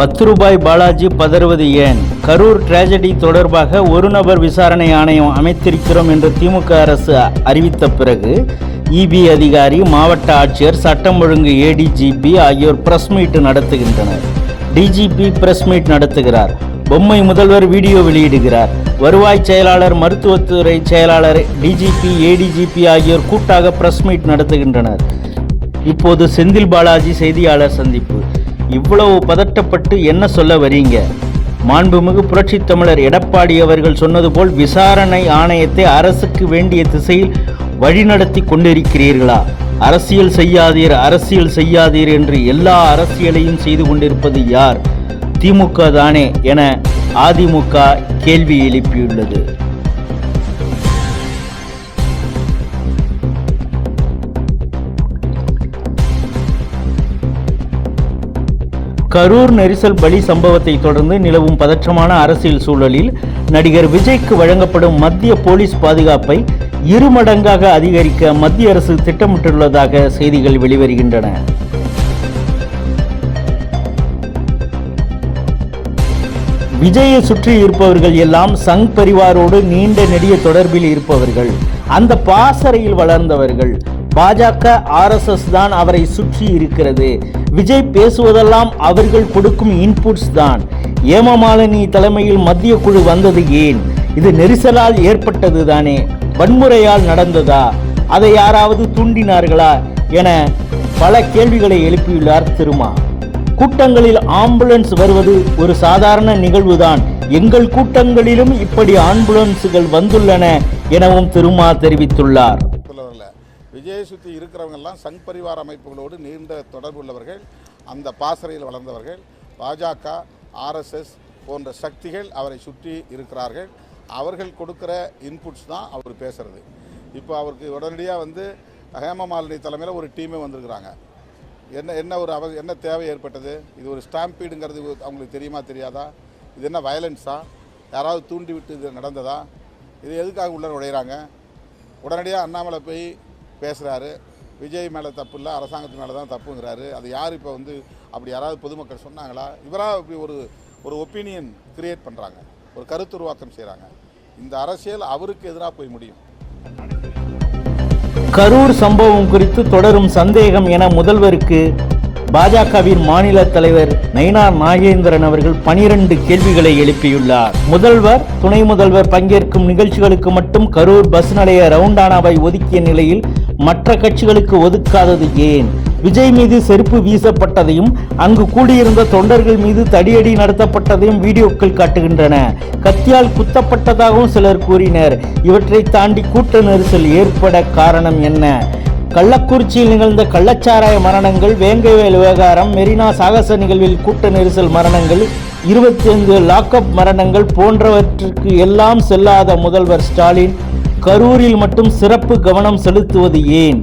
பத்து ரூபாய் பாலாஜி பதறுவது ஏன்? கரூர் டிராஜடி தொடர்பாக ஒரு நபர் விசாரணை ஆணையம் அமைத்திருக்கிறோம் என்று திமுக அரசு அறிவித்த பிறகு இபி அதிகாரி மாவட்ட ஆட்சியர் சட்டம் ஒழுங்கு ஏடிஜிபி ஆகியோர் பிரஸ் மீட் நடத்துகின்றனர். டிஜிபி பிரஸ் மீட் நடத்துகிறார். பொம்மை முதல்வர் வீடியோ வெளியிடுகிறார். வருவாய் செயலாளர் மருத்துவத்துறை செயலாளர் டிஜிபி ஏடிஜிபி ஆகியோர் கூட்டாக பிரஸ் மீட் நடத்துகின்றனர். இப்போது செந்தில் பாலாஜி செய்தியாளர் சந்திப்பு. இவ்வளவு பதட்டப்பட்டு என்ன சொல்ல வரீங்க? மாண்புமிகு புரட்சித் தமிழர் எடப்பாடி அவர்கள் சொன்னது போல் விசாரணை ஆணையத்தை அரசுக்கு வேண்டிய திசையில் வழிநடத்தி கொண்டிருக்கிறீர்களா? அரசியல் செய்யாதீர் அரசியல் செய்யாதீர் என்று எல்லா அரசியலையும் செய்து கொண்டிருப்பது யார்? திமுக தானே என அதிமுக கேள்வி எழுப்பியுள்ளது. கரூர் நெரிசல் பலி சம்பவத்தை தொடர்ந்து நிலவும் பதற்றமான அரசியல் சூழலில் நடிகர் விஜய்க்கு வழங்கப்படும் மத்திய போலீஸ் பாதுகாப்பை இருமடங்காக அதிகரிக்க மத்திய அரசு திட்டமிட்டுள்ளதாக செய்திகள் வெளிவருகின்றன. விஜயை சுற்றி இருப்பவர்கள் எல்லாம் சங் பரிவாரோடு நீண்ட நெடிய தொடர்பில் இருப்பவர்கள். அந்த பாசறையில் வளர்ந்தவர்கள். பாஜக ஆர்எஸ்எஸ் தான் அவரை சுற்றி இருக்கிறது. விஜய் பேசுவதெல்லாம் அவர்கள் கொடுக்கும் இன்புட்ஸ் தான். ஏமமாலினி தலைமையில் மத்திய குழு வந்தது ஏன்? இது நெரிசலால் ஏற்பட்டது தானே? வன்முறையால் நடந்ததா? அதை யாராவது தூண்டினார்களா? என பல கேள்விகளை எழுப்பியுள்ளார் திருமா. கூட்டங்களில் ஆம்புலன்ஸ் வருவது ஒரு சாதாரண நிகழ்வுதான். எங்கள் கூட்டங்களிலும் இப்படி ஆம்புலன்ஸுகள் வந்துள்ளன எனவும் திருமா தெரிவித்துள்ளார். விஜயை சுற்றி இருக்கிறவங்கெல்லாம் சங் பரிவார அமைப்புகளோடு நீண்ட தொடர்பு உள்ளவர்கள் அந்த பாசறையில் வளர்ந்தவர்கள் பாஜக ஆர்எஸ்எஸ் போன்ற சக்திகள் அவரை சுற்றி இருக்கிறார்கள். அவர்கள் கொடுக்குற இன்புட்ஸ் தான் அவர் பேசுகிறது இப்போ அவருக்கு உடனடியாக வந்து ஹேமமாலினி தலைமையில் ஒரு டீமே வந்திருக்கிறாங்க. என்ன என்ன ஒரு அவ என்ன தேவை ஏற்பட்டது? இது ஒரு ஸ்டாம்பீடுங்கிறது அவங்களுக்கு தெரியுமா தெரியாதா? இது என்ன வயலன்ஸா? யாராவது தூண்டி விட்டு இது நடந்ததா? இது எதுக்காக உள்ளே நுழையிறாங்க? உடனடியாக அண்ணாமலை போய் பேசுகிறாரு விஜய் மேலே தப்பு இல்லை அரசாங்கத்து மேலே தான் தப்புங்கிறாரு. அது யார் இப்போ வந்து அப்படி யாராவது பொதுமக்கள் சொன்னாங்களா? இவராக இப்படி ஒரு ஒரு ஒப்பீனியன் கிரியேட் பண்ணுறாங்க ஒரு கருத்துருவாக்கம் செய்கிறாங்க இந்த அரசியல் அவருக்கு எதிராக போய் முடியும். கரூர் சம்பவம் குறித்து தொடரும் சந்தேகம் என முதல்வருக்கு பாஜகவின் மாநில தலைவர் நயினார் நாகேந்திரன் அவர்கள் பனிரெண்டு கேள்விகளை எழுப்பியுள்ளார். முதல்வர் துணை முதல்வர் பங்கேற்கும் நிகழ்ச்சிகளுக்கு மட்டும் கரூர் பஸ் நிலைய ரவுண்டானாவை ஒதுக்கிய நிலையில் மற்ற கட்சிகளுக்கு ஒதுக்காதது ஏன்? விஜய் மீது செருப்பு வீசப்பட்டதையும் அங்கு கூடியிருந்த தொண்டர்கள் மீது தடியடி நடத்தப்பட்டதையும் வீடியோக்கள் காட்டுகின்றன. கத்தியால் குத்தப்பட்டதாகவும் சிலர் கூறினர். இவற்றை தாண்டி கூட்ட நெரிசல் ஏற்பட காரணம் என்ன? கள்ளக்குறிச்சியில் நிகழ்ந்த கள்ளச்சாராய மரணங்கள் வேங்கவேல் விவகாரம் மெரினா சாகச நிகழ்வில் கூட்ட நெரிசல் மரணங்கள் இருபத்தி ஐந்து லாக்அப் மரணங்கள் போன்றவற்றுக்கு எல்லாம் செல்லாத முதல்வர் ஸ்டாலின் கரூரில் மட்டும் சிறப்பு கவனம் செலுத்துவது ஏன்?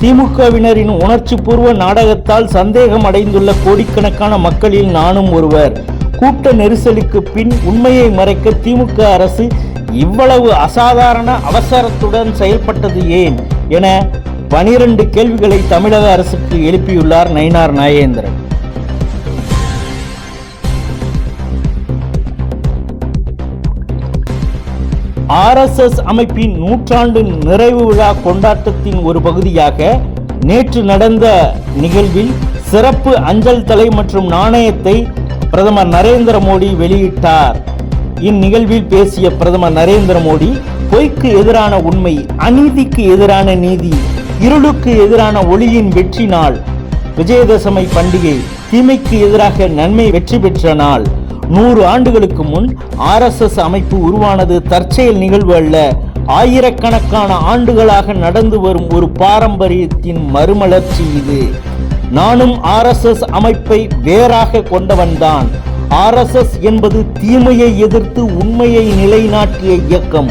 திமுகவினரின் உணர்ச்சி பூர்வ நாடகத்தால் சந்தேகம் அடைந்துள்ள கோடிக்கணக்கான மக்களில் நானும் ஒருவர். கூட்ட நெரிசலுக்கு பின் உண்மையை மறைக்க திமுக அரசு இவ்வளவு அசாதாரண அவசரத்துடன் செயல்பட்டது ஏன்? என பனிரெண்டு கேள்விகளை தமிழக அரசுக்கு எழுப்பியுள்ளார் நயினார் நாகேந்திரன் ஆர்எஸ்எஸ் அமைப்பின் நூற்றாண்டு நிறைவு விழா கொண்டாட்டத்தின் ஒரு பகுதியாக நேற்று நடந்த நிகழ்வில் சிறப்பு அஞ்சல் தலை மற்றும் நாணயத்தை பிரதமர் நரேந்திர மோடி வெளியிட்டார். இந்நிகழ்வில் பேசிய பிரதமர் நரேந்திர மோடி பொய்க்கு எதிரான உண்மை அநீதிக்கு எதிரான நீதி இருளுக்கு எதிரான ஒளியின் வெற்றி நாள் விஜயதசமி பண்டிகை தீமைக்கு எதிராக நன்மை வெற்றி பெற்ற நாள் நூறு ஆண்டுகளுக்கு முன் ஆர்எஸ்எஸ் அமைப்பு உருவானது தற்செயல் நிகழ்வு அல்ல ஆயிரக்கணக்கான ஆண்டுகளாக நடந்து வரும் ஒரு பாரம்பரியத்தின் மறுமலர்ச்சி இது நானும் ஆர்எஸ்எஸ் அமைப்பை வேறாக கொண்டவன்தான் ஆர்எஸ்எஸ் என்பது தீமையை எதிர்த்து உண்மையை நிலைநாட்டிய இயக்கம்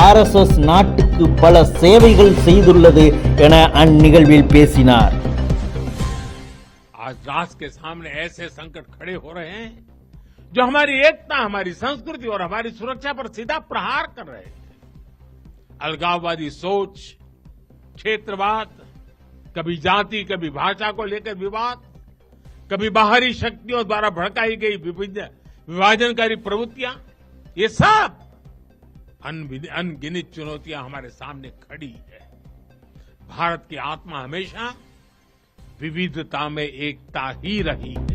ஆர்எஸ்எஸ் நாட்டுக்கு பல சேவைகள் செய்துள்ளது என அந்நிகழ்வில் பேசினார் आज राष्ट्र के सामने ऐसे संकट खड़े हो रहे हैं जो हमारी एकता, हमारी संस्कृति और हमारी सुरक्षा पर सीधा प्रहार कर रहे हैं। अलगाववादी सोच, क्षेत्रवाद, कभी जाति, कभी भाषा को लेकर विवाद, कभी बाहरी शक्तियों द्वारा भड़काई गई विभाजनकारी प्रवृत्तियाँ, ये सब अनगिनत चुनौतियाँ हमारे सामने खड़ी है। भारत की आत्मा हमेशा विविधता में एकता ही रही है।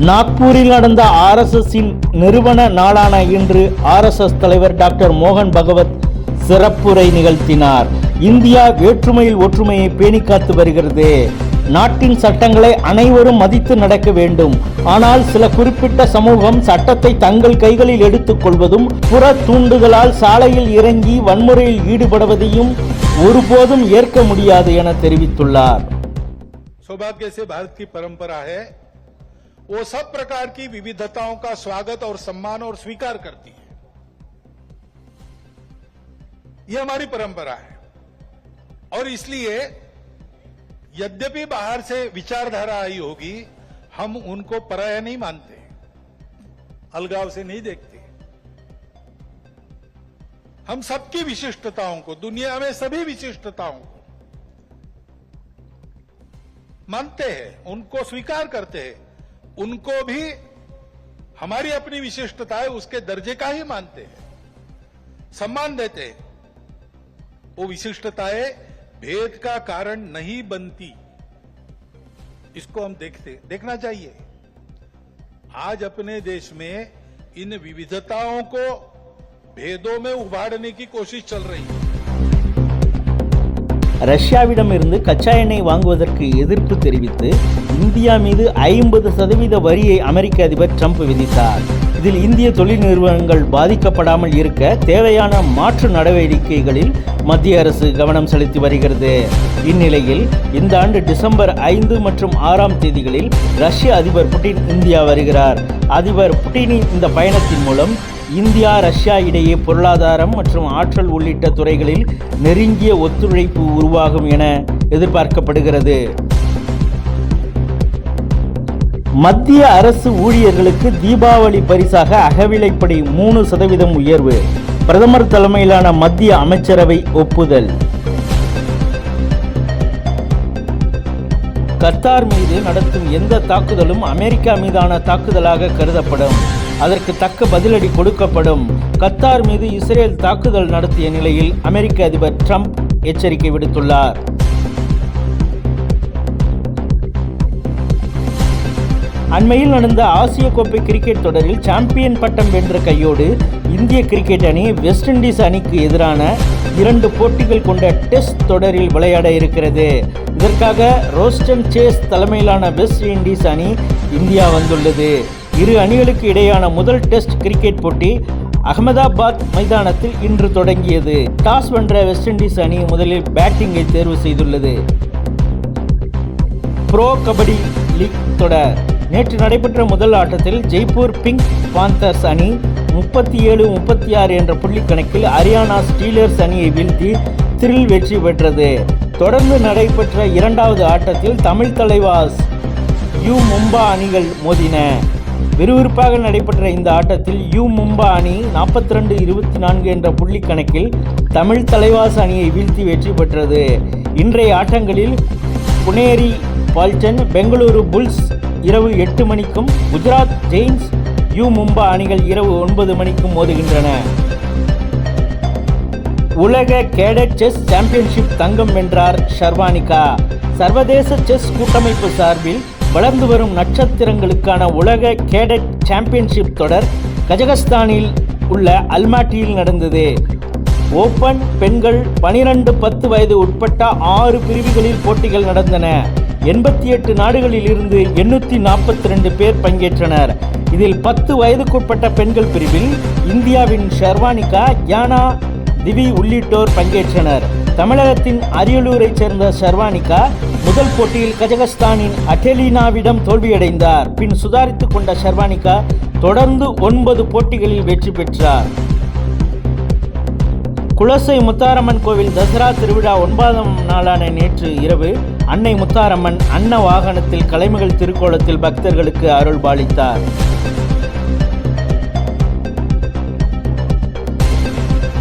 நாக்பூரில் நடந்த ஆர் எஸ் எஸ் நிறுவன நாளான இன்று ஆர்எஸ்எஸ் தலைவர் டாக்டர் மோகன் பகவத் சிறப்புரை நிகழ்த்தினார். இந்தியா வேற்றுமையில் ஒற்றுமையை பேணி காத்து வருகிறது. நாட்டின் சட்டங்களை அனைவரும் மதித்து நடக்க வேண்டும். ஆனால் சில குறிப்பிட்ட சமூகம் சட்டத்தை தங்கள் கைகளில் எடுத்துக் கொள்வதும் புற தூண்டுகளால் சாலையில் இறங்கி வன்முறையில் ஈடுபடுவதையும் ஒருபோதும் ஏற்க முடியாது என தெரிவித்துள்ளார். சௌபாகிய பரம்பரா वो सब प्रकार की विविधताओं का स्वागत और सम्मान और स्वीकार करती है। ये हमारी परंपरा है। और इसलिए यद्यपि बाहर से विचारधारा आई होगी, हम उनको पराया नहीं मानते। अलगाव से नहीं देखते। हम सबकी विशिष्टताओं को, दुनिया में सभी विशिष्टताओं को मानते हैं, उनको स्वीकार करते हैं। उनको भी हमारी अपनी विशिष्टता है उसके दर्जे का ही मानते हैं सम्मान देते हैं वो विशिष्टताएं भेद का कारण नहीं बनती इसको हम देखते देखना चाहिए आज अपने देश में इन विविधताओं को भेदों में उभारने की कोशिश चल रही है ரஷ்யாவிடமிருந்து கச்சா எண்ணெய் வாங்குவதற்கு எதிர்ப்பு தெரிவித்து இந்தியா மீது ஐம்பது சதவீத வரியை அமெரிக்க அதிபர் ட்ரம்ப் விதித்தார். இதில் இந்திய தொழில் நிறுவனங்கள் பாதிக்கப்படாமல் இருக்க தேவையான மாற்று நடவடிக்கைகளில் மத்திய அரசு கவனம் செலுத்தி வருகிறது. இந்நிலையில் இந்த ஆண்டு டிசம்பர் ஐந்து மற்றும் ஆறாம் தேதிகளில் ரஷ்ய அதிபர் புட்டின் இந்தியா வருகிறார். அதிபர் புட்டினின் இந்த பயணத்தின் மூலம் இந்தியா ரஷ்யா இடையே பொருளாதாரம் மற்றும் ஆற்றல் உள்ளிட்ட துறைகளில் நெருங்கிய ஒத்துழைப்பு உருவாகும் என எதிர்பார்க்கப்படுகிறது. மத்திய அரசு ஊழியர்களுக்கு தீபாவளி பரிசாக அகவிலைப்படி மூணு சதவீதம் உயர்வு. பிரதமர் தலைமையிலான மத்திய அமைச்சரவை ஒப்புதல். கத்தார் மீது நடத்தும் எந்த தாக்குதலும் அமெரிக்கா மீதான தாக்குதலாக கருதப்படும். அதற்கு தக்க பதிலடி கொடுக்கப்படும். கத்தார் மீது இஸ்ரேல் தாக்குதல் நடத்திய நிலையில் அமெரிக்க அதிபர் ட்ரம்ப் எச்சரிக்கை விடுத்துள்ளார். அண்மையில் நடந்த ஆசிய கோப்பை கிரிக்கெட் தொடரில் சாம்பியன் பட்டம் வென்ற கையோடு இந்திய கிரிக்கெட் அணி வெஸ்ட் இண்டீஸ் அணிக்கு எதிரான இரண்டு போட்டிகள் கொண்ட டெஸ்ட் தொடரில் விளையாட இருக்கிறது. இதற்காக ரோஸ்டன் சேஸ் தலைமையிலான வெஸ்ட் இண்டீஸ் அணி இந்தியா வந்துள்ளது. இரு அணிகளுக்கு இடையான முதல் டெஸ்ட் கிரிக்கெட் போட்டி அகமதாபாத் மைதானத்தில் இன்று தொடங்கியது. டாஸ் வென்ற வெஸ்ட் இண்டீஸ் அணி முதலில் பேட்டிங்கை தேர்வு செய்துள்ளது. ப்ரோ கபடி லீக் தொடர். நேற்று நடைபெற்ற முதல் ஆட்டத்தில் ஜெய்ப்பூர் பிங்க் பாந்தர்ஸ் அணி முப்பத்தி ஏழு முப்பத்தி ஆறு என்ற புள்ளி கணக்கில் ஹரியானா ஸ்டீலர்ஸ் அணியை வீழ்த்தி த்ரில் வெற்றி பெற்றது. தொடர்ந்து நடைபெற்ற இரண்டாவது ஆட்டத்தில் தமிழ் தலைவாஸ் யூ மும்பா அணிகள் மோதின. விறுவிறுப்பாக நடைபெற்ற இந்த ஆட்டத்தில் யூ மும்பா அணி நாற்பத்தி ரெண்டு இருபத்தி நான்கு என்ற புள்ளி கணக்கில் தமிழ் தலைவாஸ் அணியை வீழ்த்தி வெற்றி பெற்றது. இன்றைய ஆட்டங்களில் புனேரி பால்டன் பெங்களூரு புல்ஸ் இரவு எட்டு மணிக்கும் குஜராத் ஜெயின்ஸ் யூ மும்பா அணிகள் இரவு ஒன்பது மணிக்கும் மோதுகின்றன. உலக கேடட் செஸ் சாம்பியன்ஷிப் தங்கம் வென்றார் ஷர்வானிகா. சர்வதேச செஸ் கூட்டமைப்பு சார்பில் வளர்ந்து வரும் நட்சத்திரங்களுக்கான உலக கேடட் சாம்பியன்ஷிப் தொடர் கஜகஸ்தானில் உள்ள அல்மாட்டியில் நடந்தது. ஓபன் பெண்கள் 12 பத்து வயது உட்பட்ட ஆறு பிரிவுகளில் போட்டிகள் நடந்தன. எண்பத்தி எட்டு நாடுகளில் இருந்து எண்ணூற்றி நாற்பத்தி ரெண்டு பேர் பங்கேற்றனர். இதில் பத்து வயதுக்குட்பட்ட பெண்கள் பிரிவில் இந்தியாவின் ஷர்வானிகா யானா திவி உள்ளிட்டோர் பங்கேற்றனர். தமிழகத்தின் அரியலூரைச் சேர்ந்த ஷர்வானிகா முதல் போட்டியில் கஜகஸ்தானின் அட்டெலினாவிடம் தோல்வியடைந்தார். பின் சுதாரித்துக் கொண்ட ஷர்வானிகா தொடர்ந்து ஒன்பது போட்டிகளில் வெற்றி பெற்றார். குலசை முத்தாரம்மன் கோவில் தசரா திருவிழா ஒன்பதாம் நாளான நேற்று இரவு அன்னை முத்தாரம்மன் அன்ன வாகனத்தில் கலைமகள் திருக்கோலத்தில் பக்தர்களுக்கு அருள் பாலித்தார்.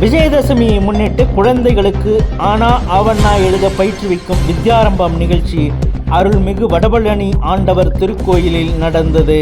விஜயதசமியை முன்னிட்டு குழந்தைகளுக்கு ஆனா ஆவண்ணா எழுத பயிற்றுவிக்கும் வித்யாரம்பம் நிகழ்ச்சி அருள்மிகு வடபழனி ஆண்டவர் திருக்கோயிலில் நடந்தது.